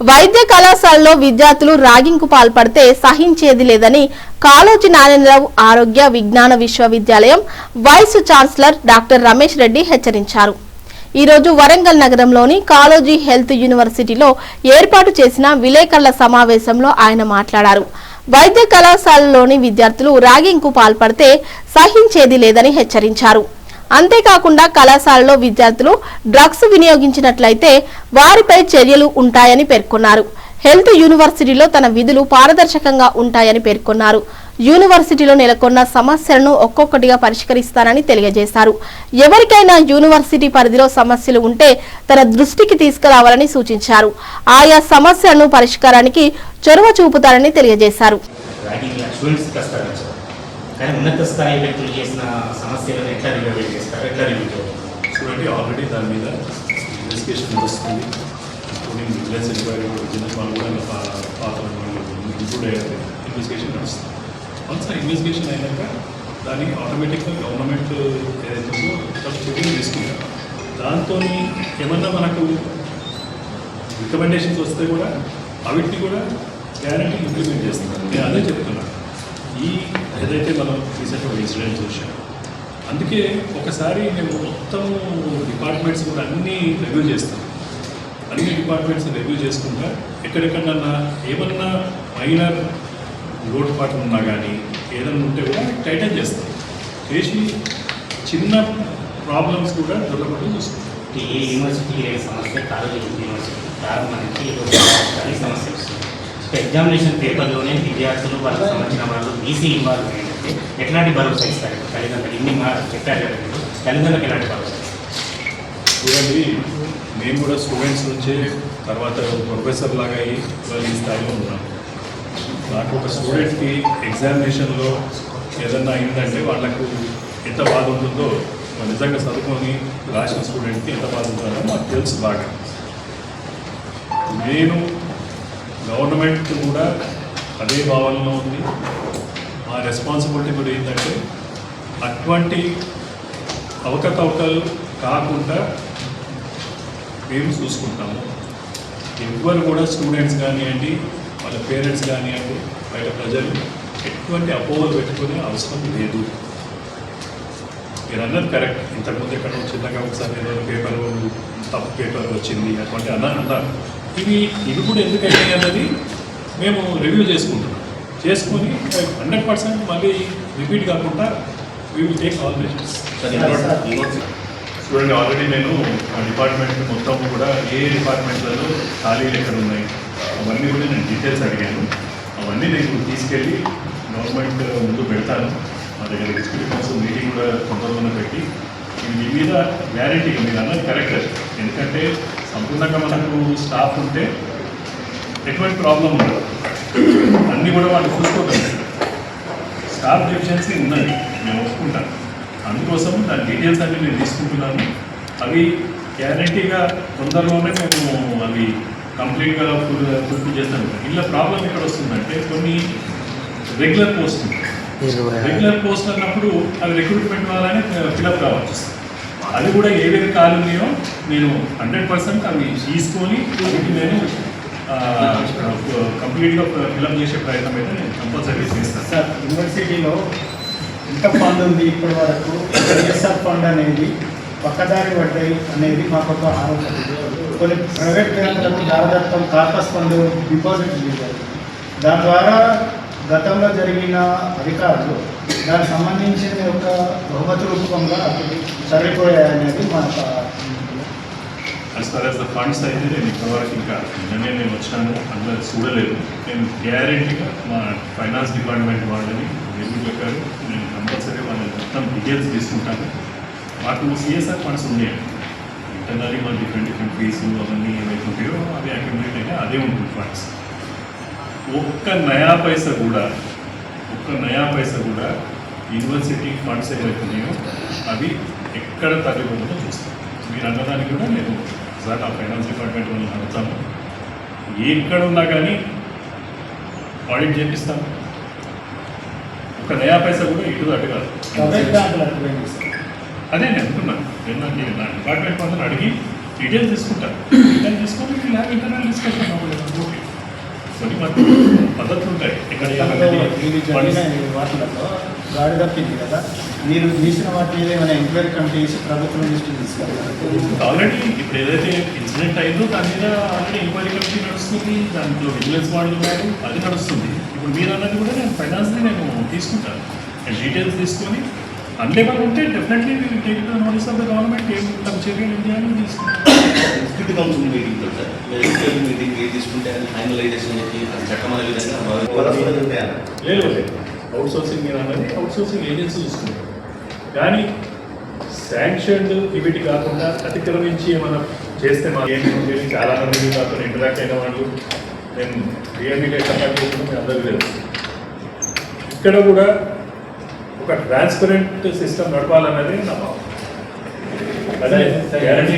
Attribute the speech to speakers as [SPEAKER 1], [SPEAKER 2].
[SPEAKER 1] వైద్య కళాశాలలో విద్యార్థులు ర్యాగింగ్కు పాల్పడితే సహించేది లేదని కాళోజీ నారాయణరావు ఆరోగ్య విజ్ఞాన విశ్వవిద్యాలయం vice chancellor doctor Ramesh Reddy హెచ్చరించారు. ఈరోజు వరంగల్ నగరంలోని కాళోజీ హెల్త్ యూనివర్సిటీలో ఏర్పాటు చేసిన విలేకరుల సమావేశంలో ఆయన మాట్లాడారు. వైద్య కళాశాలలోని విద్యార్థులు ర్యాగింగ్కు పాల్పడితే సహించేది లేదని హెచ్చరించారు. అంతేకాకుండా కళాశాలలో విద్యార్థులు డ్రగ్స్ వినియోగించినట్లయితే వారిపై చర్యలు ఉంటాయని పేర్కొన్నారు. హెల్త్ యూనివర్సిటీలో తన విధులు పారదర్శకంగా ఉంటాయని పేర్కొన్నారు. యూనివర్సిటీలో నెలకొన్న సమస్యలను ఒక్కొక్కటిగా పరిష్కరిస్తానని తెలియజేశారు. ఎవరికైనా యూనివర్సిటీ పరిధిలో సమస్యలు ఉంటే తన దృష్టికి తీసుకురావాలని సూచించారు. ఆయా సమస్యలను పరిష్కారానికి చొరవ చూపుతారని తెలియజేశారు.
[SPEAKER 2] ర్యాగింగ్ స్టూడెంట్స్ ప్రస్తావించారు కానీ ఉన్నత స్థాయి వ్యక్తులు చేసిన సమస్యలను ఎట్లా రివ్యూ చేస్తారు? ఎట్లా రివ్యూ చేస్తారు
[SPEAKER 3] చూడండి ఆల్రెడీ దాని మీద ఇన్వెస్టిగేషన్ నడుస్తుంది ఇంక్లూడింగ్ విజిలెన్స్ ఎంక్వైరీ విజిలెన్స్ వాళ్ళు కూడా ఇంకా పా- పాత వాళ్ళు ఇంక్లూడ్ అయ్యారు ఇన్వెస్టిగేషన్ నడుస్తుంది. వన్స్ ఆ ఇన్వెస్టిగేషన్ అయినాక దానికి ఆటోమేటిక్గా గవర్నమెంట్ ఏదైతే ఉందో చర్యలు తీసుకుంటారు. దాంతో ఏమన్నా మనకు రికమెండేషన్స్ వస్తే కూడా అవిటిని కూడా గ్యారంటీ ఇంప్లిమెంట్ చేస్తున్నారు. నేను అదే చెప్తున్నాను ఈ ఏదైతే మనం రీసెంట్గా ఇన్సిడెంట్ చూసాం అందుకే ఒకసారి మేము మొత్తం డిపార్ట్మెంట్స్ కూడా అన్నీ రివ్యూ చేస్తాం. అన్ని డిపార్ట్మెంట్స్ రివ్యూ చేసుకుంటా ఎక్కడెక్కడన్నా ఏమన్నా మైనర్ లోటుపాట్లు ఉన్నా కానీ ఏదన్నా ఉంటే కూడా టైటన్ చేస్తాం. చేసి చిన్న ప్రాబ్లమ్స్ కూడా దొరకకుండా చూస్తాం.
[SPEAKER 2] ఈ యూనివర్సిటీ సమస్య కాలేజీ యూనివర్సిటీ ఈరోజు చాలా సమస్య వస్తుంది. ఎగ్జామినేషన్ పేపర్లోనే విద్యార్థులు వాళ్ళకి సంబంధించిన వాళ్ళు బీసీ ఇన్వాల్వ్ అయ్యిందంటే ఎట్లాంటి భరోసా ఇస్తారు? తల్లిదండ్రులు ఇన్ని చెప్పారు కదా మీరు తల్లిదండ్రులకు ఎలాంటి భరోసా?
[SPEAKER 3] చూడండి మేము కూడా స్టూడెంట్స్ నుంచే తర్వాత ప్రొఫెసర్ లాగా అయ్యి వాళ్ళు ఈ స్థాయిలో ఉన్నాం. నాకు ఒక స్టూడెంట్కి ఎగ్జామినేషన్లో ఏదన్నా అయిందంటే వాళ్ళకు ఎంత బాధ ఉంటుందో నిజంగా చదువుకొని రాసిన స్టూడెంట్కి ఎంత బాధ ఉంటుందో మాకు తెలుసు బాగా. నేను గవర్నమెంట్ కూడా అదే భావనలో ఉంది. మా రెస్పాన్సిబిలిటీ కూడా ఏంటంటే అటువంటి అవకతవకలు కాకుండా మేము చూసుకుంటాము. ఎవ్వరు కూడా స్టూడెంట్స్ కానివ్వండి వాళ్ళ పేరెంట్స్ కానివ్వండి బయట ప్రజలు ఎటువంటి అపోహలు పెట్టుకునే అవసరం లేదు. మీరు అన్నది కరెక్ట్. ఇంతకుముందు ఎక్కడ చిన్నగా ఒకసారి ఏదో పేపర్ తప్పు పేపర్ వచ్చింది అటువంటి అన్న అన్నారు ఇవి ఇవి కూడా ఎందుకైనాయి అన్నది మేము రివ్యూ చేసుకుంటున్నాం. చేసుకొని హండ్రెడ్ పర్సెంట్ మళ్ళీ రిపీట్ కాకుండా we will take all measures చూడండి ఆల్రెడీ నేను ఆ డిపార్ట్మెంట్ మొత్తం కూడా ఏ డిపార్ట్మెంట్లలో ఖాళీలు ఎక్కడ ఉన్నాయి? అవన్నీ కూడా నేను డీటెయిల్స్ అడిగాను. అవన్నీ నేను తీసుకెళ్ళి గవర్నమెంట్ uh, ముందు పెడతాను. మా దగ్గర ఎక్స్పీరియన్స్ మీటింగ్ కూడా కొంతమంది పెట్టి. మీ మీద గ్యారంటీ మీరు అన్నది కరెక్ట్ ఎందుకంటే సంపూర్ణంగా మనకు స్టాఫ్ ఉంటే ఎటువంటి ప్రాబ్లం ఉండదు. అన్నీ కూడా వాళ్ళు చూసుకోగలుగుతారు స్టాఫ్ డెఫిషియన్సీ ఉన్నది. నేను ఒప్పుకుంటాను అందుకోసం దాని డీటెయిల్స్ అన్నీ నేను తీసుకుంటున్నాను. అవి గ్యారంటీగా తొందరలోనే మేము అవి కంప్లీట్గా ఫుల్ పూర్తి చేస్తాను ఇలా ప్రాబ్లం ఎక్కడ వస్తుందంటే కొన్ని రెగ్యులర్ పోస్ట్ రెగ్యులర్ పోస్ట్ అన్నప్పుడు అవి రిక్రూట్మెంట్ ద్వారానే ఫిలప్ కావచ్చు. అది కూడా ఏవేవి కాలు ఉన్నాయో నేను హండ్రెడ్ పర్సెంట్ అవి తీసుకొని వీటిని నేను కంప్లీట్గా ఫిలప్ చేసే ప్రయత్నం అయితే నేను కంపల్సరీ చేస్తాను.
[SPEAKER 4] సార్ యూనివర్సిటీలో ఎంత ఫండ్ ఉంది ఇప్పటి వరకు. ఎస్ఆర్ ఫండ్ అనేది పక్కదారి పడ్డాయి అనేది మాకు ఒక ఆరోపణ కొన్ని ప్రైవేట్ బ్యాంకులకు దారదత్తం కార్పస్ ఫండ్ డిపాజిట్ చేశారు. దాని ద్వారా గతంలో జరిగిన అధికారులు దానికి సంబంధించిన ఒక బహుమతి రూపంగా సరిపోయాయనేది మన యొక్క
[SPEAKER 3] as far as the funds అయితే నేను ఇప్పటివరకు ఇంకా నిన్ననే నేను వచ్చాను. అందులో చూడలేదు. నేను గ్యారెంటీగా మా ఫైనాన్స్ డిపార్ట్మెంట్ వాళ్ళని రివ్యూ చెప్పారు. నేను కంపల్సరీ వాళ్ళని మొత్తం డీటెయిల్స్ తీసుకుంటాను. మాకు సిఎస్ఆర్ ఫండ్స్ ఉన్నాయి ఇంటర్నల్లీ మన డిఫరెంట్ డిఫరెంట్ ఫీజు అవన్నీ ఏవైతే ఉంటాయో అవి అక్యుమిలేట్ అయితే అదే ఉంటుంది ఫండ్స్ ఒక్క నయా పైసా కూడా ఒక్క నయా పైసా కూడా యూనివర్సిటీ ఫండ్స్ ఏవైతే ఉన్నాయో అవి ఎక్కడ తగ్గిపోతుందో చూస్తాం. మీరు అన్నదానికి కూడా నేను సార్ ఆ ఫైనాన్స్ డిపార్ట్మెంట్ వాళ్ళని అడుగుతాను ఎక్కడ ఉన్నా కానీ ఆడిట్ చేపిస్తాను ఒక నయా పైసా కూడా ఇటు అటు కాదు. అదే నేను అంటున్నాను నా డిపార్ట్మెంట్ వాళ్ళని అడిగి డీటెయిల్స్ తీసుకుంటాను డీటెయిల్ తీసుకొని వీళ్ళు హ్యావ్ ఇంటర్నల్ డిస్కషన్ అవ్వలేదు ఓకే కొన్ని పద్ధతులు ఉంటాయి.
[SPEAKER 4] ఈ వాటిలలో గాడి తప్పింది కదా. మీరు తీసిన వాటి మీద ఏమైనా ఎంక్వైరీ కమిటీ చేసి ప్రభుత్వం దృష్టికి తీసుకెళ్ళారు?
[SPEAKER 3] ఆల్రెడీ ఇప్పుడు ఏదైతే ఇన్సిడెంట్ అయిందో దాని మీద ఆల్రెడీ ఎంక్వైరీ కమిటీ నడుస్తుంది. దాంట్లో విజిలెన్స్ వాళ్ళు ఉన్నారు. అది నడుస్తుంది. ఇప్పుడు మీరు అన్నది కూడా నేను ఫైనాన్స్ని నేను తీసుకుంటాను. డీటెయిల్స్ తీసుకొని అన్లేబల్ ఉంటే definitely take notice of the government ఏం తమ చర్యలు ఏం చేయాలని తీసుకుంటాం
[SPEAKER 5] కౌన్సిల్ మీటింగ్ సార్. మీటింగ్ ఏది తీసుకుంటే అది ఫైనలైజేషన్ చెప్పి చట్టం అనే విధంగా
[SPEAKER 3] లేదు లేదు. అవుట్ సోర్సింగ్ మీద అన్నది అవుట్ సోర్సింగ్ ఏజెన్సీ చూసుకుంటాం కానీ శాంక్షన్డ్ వీటి కాకుండా అతిక్రమించి ఏమైనా చేస్తే మా ఏం చాలా మంది నాతో ఇంటరాక్ట్ అయిన వాళ్ళు. నేను డిఎంఈకే కంటాక్ట్ అందరికీ తెలుసు. ఇక్కడ కూడా ఒక ట్రాన్స్పరెంట్ సిస్టమ్ నడపాలన్నది నా భావం అదే గ్యారంటీ